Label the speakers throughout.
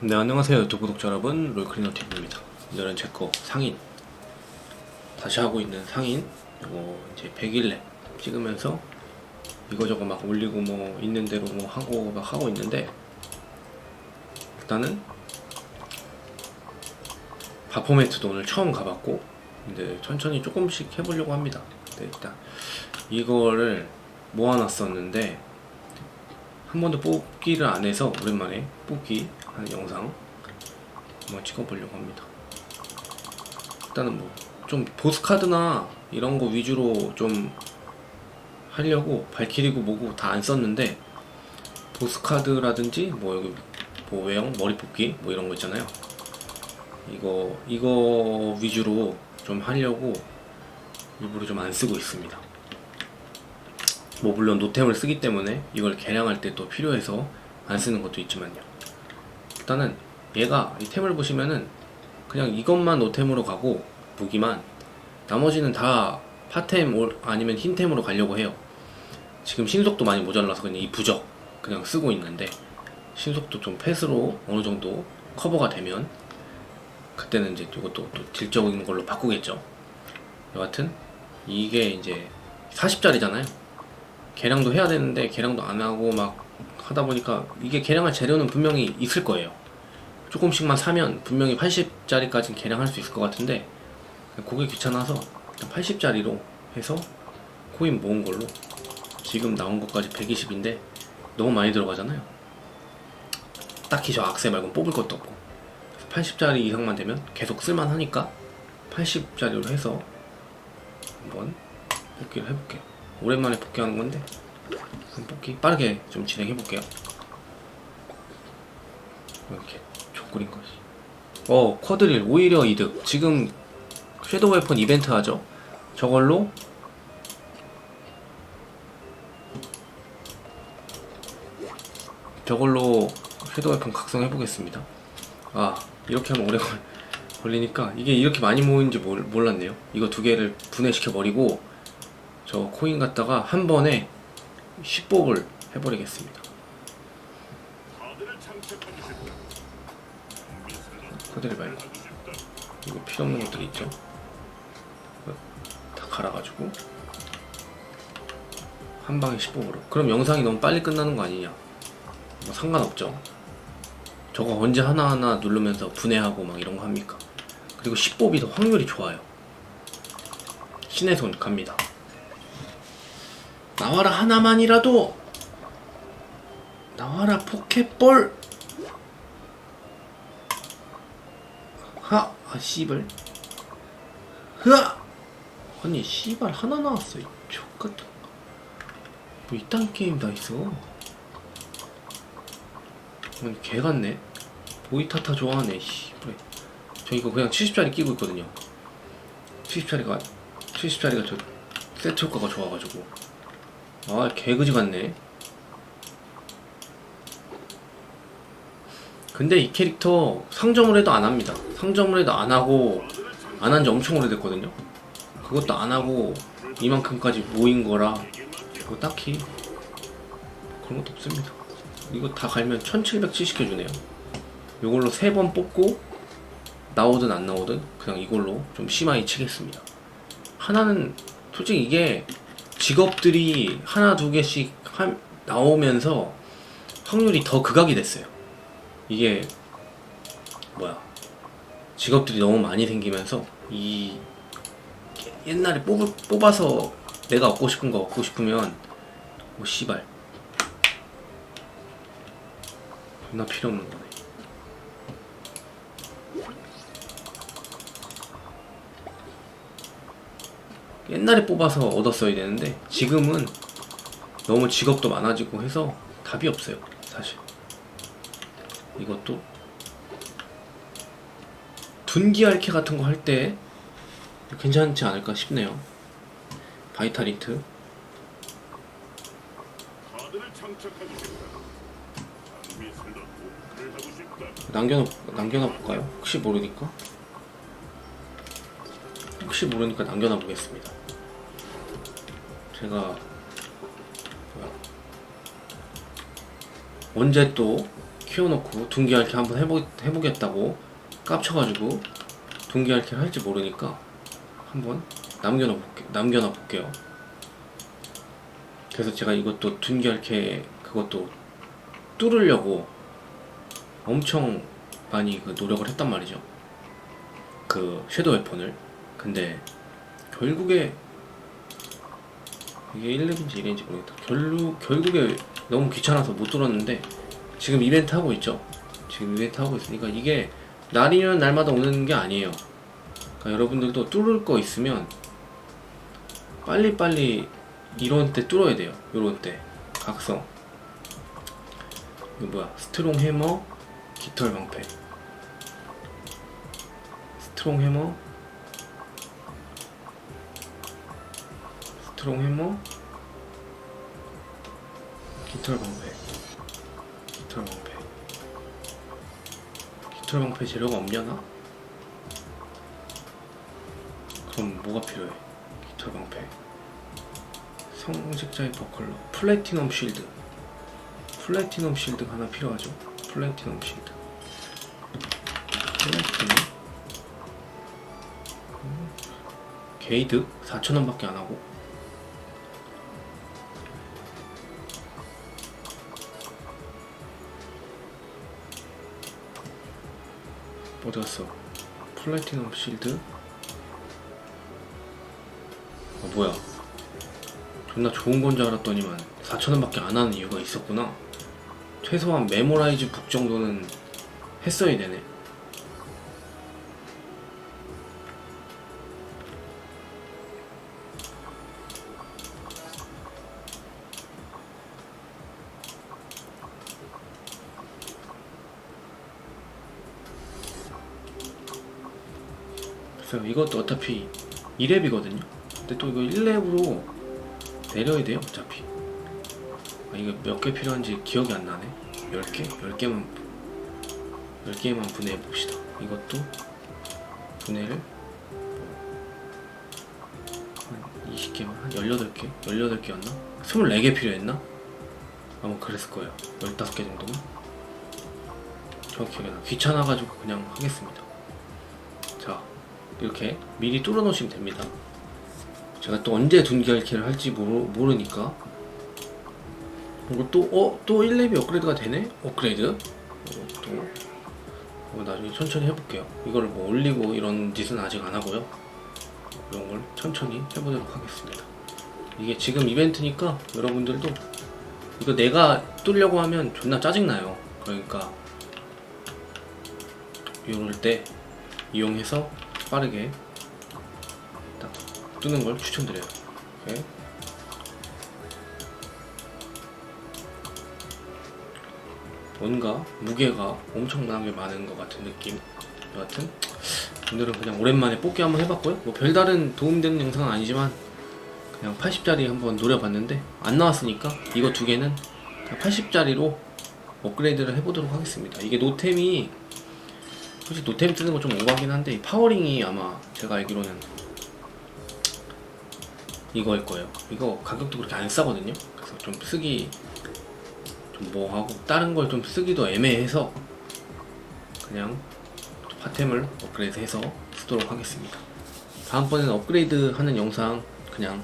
Speaker 1: 네 안녕하세요 유튜브 구독자 여러분. 롤클리너 TV입니다. 오늘은 제 거 상인. 다시 하고 있는 상인. 이거 이제 100일내 찍으면서 이거저거 막 올리고 뭐 있는 대로 뭐 하고 막 하고 있는데 일단은 바포매트도 오늘 처음 가봤고 근데 천천히 조금씩 해보려고 합니다. 근데 일단 이거를 모아놨었는데 한 번도 뽑기를 안 해서 오랜만에 뽑기 하는 영상 한번 찍어보려고 합니다. 일단은 뭐 좀 보스카드나 이런 거 위주로 좀 하려고 발키리고 뭐고 다 안 썼는데 보스카드라든지 뭐 여기 뭐 외형 머리 뽑기 뭐 이런 거 있잖아요. 이거 이거 위주로 좀 하려고 일부러 좀 안 쓰고 있습니다. 뭐 물론 노템을 쓰기 때문에 이걸 개량할 때 또 필요해서 안 쓰는 것도 있지만요. 일단은 얘가 이 템을 보시면은 그냥 이것만 노템으로 가고 무기만 나머지는 다 파템 올- 아니면 흰템으로 가려고 해요. 지금 신속도 많이 모자라서 그냥 이 부적 그냥 쓰고 있는데 신속도 좀 패스로 어느 정도 커버가 되면 그때는 이제 이것도 또 딜적인 걸로 바꾸겠죠. 여하튼 이게 이제 40짜리잖아요. 개량도 해야 되는데 개량도 안 하고 막 하다 보니까 이게 개량할 재료는 분명히 있을 거예요. 조금씩만 사면 분명히 80짜리까지는 개량할 수 있을 것 같은데 그게 귀찮아서 80짜리로 해서 코인 모은 걸로 지금 나온 것까지 120인데 너무 많이 들어가잖아요. 딱히 저 악세 말고 뽑을 것도 없고 80짜리 이상만 되면 계속 쓸만하니까 80짜리로 해서 한번 뽑기를 해볼게요. 오랜만에 복귀하는 건데 뽑기 빠르게 좀 진행해 볼게요. 이렇게 족구린 것이. 어 쿼드릴 오히려 이득. 지금 섀도우 웨폰 이벤트 하죠. 저걸로 저걸로 섀도우 웨폰 각성해 보겠습니다. 아 이렇게 하면 오래 걸- 걸리니까 이게 이렇게 많이 모이는지 몰, 몰랐네요. 이거 두 개를 분해시켜 버리고 저 코인 갖다가 한 번에 10복을 해버리겠습니다. 코드를 말고 이거 필요 없는 것들이 있죠. 다 갈아가지고 한 방에 10복으로. 그럼 영상이 너무 빨리 끝나는 거 아니냐? 뭐 상관없죠. 저거 언제 하나하나 누르면서 분해하고 막 이런 거 합니까? 그리고 10복이 더 확률이 좋아요. 신의 손 갑니다. 나와라 하나만이라도. 나와라 포켓볼. 하! 아 씨발. 흐아! 아니 씨발 하나 나왔어. 이 족같은 뭐 이딴 게임 다 있어. 아니 개 같네. 보이타타 좋아하네 씨발. 저 이거 그냥 70짜리 끼고 있거든요. 70짜리가 70짜리가 저 세트 효과가 좋아가지고 아 개그지 같네. 근데 이 캐릭터 상점을 해도 안 합니다. 상점을 해도 안 하고 안 한 지 엄청 오래됐거든요? 그것도 안 하고 이만큼까지 모인 거라 뭐 딱히 그런 것도 없습니다. 이거 다 갈면 1770 해주네요. 이걸로 세번 뽑고 나오든 안 나오든 그냥 이걸로 좀 심하게 치겠습니다. 하나는 솔직히 이게 직업들이 하나 두 개씩 한- 나오면서 확률이 더 극악이 됐어요. 이게 뭐야 직업들이 너무 많이 생기면서 이 옛날에 뽑을, 뽑아서 내가 얻고 싶은 거 얻고 싶으면 뭐 씨발 존나 필요 없는 거네. 옛날에 뽑아서 얻었어야 되는데 지금은 너무 직업도 많아지고 해서 답이 없어요 사실. 이것도 둔기 알케 같은 거 할 때 괜찮지 않을까 싶네요. 바이탈리트. 남겨놓, 남겨놔 볼까요? 혹시 모르니까 혹시 모르니까 남겨놔 보겠습니다 제가 언제 또 피워놓고 둥기알캐 한번 해보, 해보겠다고 깝쳐가지고 둥기알캐를 할지 모르니까 한번 남겨놔 볼게, 남겨놔 볼게요. 그래서 제가 이것도 둔기알캐 그것도 뚫으려고 엄청 많이 그 노력을 했단 말이죠. 그 섀도우 웨폰을. 근데 결국에 이게 1렙인지 1인지 모르겠다. 결국 결국에 너무 귀찮아서 못 뚫었는데 지금 이벤트 하고 있죠. 지금 이벤트 하고 있으니까 이게 날이면 날마다 오는 게 아니에요. 그러니까 여러분들도 뚫을 거 있으면 빨리빨리 이런 때 뚫어야 돼요. 요런 때 각성. 이거 뭐야? 스트롱 해머, 깃털 방패. 스트롱 해머, 트롱 해머, 깃털 방패. 깃털 방패. 깃털 방패 재료가 없려나? 그럼 뭐가 필요해? 깃털 방패. 성직자의 버컬러 플래티넘 쉴드 플래티넘 쉴드 하나 필요하죠 플래티넘 쉴드 플래티넘 음, 게이드 4,000원밖에 안 하고 어디 갔어 플래티넘 쉴드 아 뭐야 존나 좋은 건 줄 알았더니만 4,000원밖에 안 하는 이유가 있었구나. 최소한 메모라이즈 북 정도는 했어야 되네. 그래서 이것도 어차피 2렙이거든요. 근데 또 이거 1렙으로 내려야 돼요 어차피 아, 이거 몇 개 필요한지 기억이 안 나네 10개? 10개만 10개만 분해해 봅시다 이것도 분해를 한 20개만 한 18개? 18개였나? 24개 필요했나? 아마 그랬을 거예요 15개 정도면 정확히 기억이 나 귀찮아가지고 그냥 하겠습니다 자 이렇게 미리 뚫어 놓으시면 됩니다. 제가 또 언제 둔기알키를 할지 모르, 모르니까. 그리고 또, 어? 또 1렙이 업그레이드가 되네? 업그레이드? 어, 또. 어, 나중에 천천히 해볼게요. 이거를 뭐 올리고 이런 짓은 아직 안 하고요. 이런 걸 천천히 해보도록 하겠습니다. 이게 지금 이벤트니까 여러분들도 이거 내가 뚫려고 하면 존나 짜증나요. 그러니까 이럴 때 이용해서 빠르게 딱 뜨는 걸 추천드려요. 오케이. 뭔가 무게가 엄청나게 많은 것 같은 느낌. 여하튼 오늘은 그냥 오랜만에 뽑기 한번 해봤고요. 뭐 별다른 도움되는 영상은 아니지만 그냥 80짜리 한번 노려봤는데 안 나왔으니까 이거 두 개는 80짜리로 업그레이드를 해보도록 하겠습니다. 이게 노템이 솔직히 노템 뜨는 거 좀 오버하긴 한데 이 파워링이 아마 제가 알기로는 이거일 거예요. 이거 가격도 그렇게 안 싸거든요. 그래서 좀 쓰기 좀 뭐하고 다른 걸 좀 쓰기도 애매해서 그냥 파템을 업그레이드해서 쓰도록 하겠습니다. 다음번에는 업그레이드 하는 영상 그냥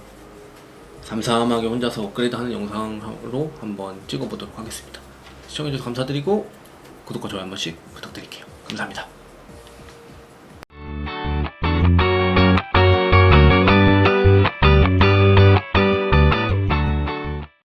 Speaker 1: 삼삼하게 혼자서 업그레이드 하는 영상으로 한번 찍어보도록 하겠습니다. 시청해주셔서 감사드리고 구독과 좋아요 한 번씩 부탁드릴게요. 감사합니다.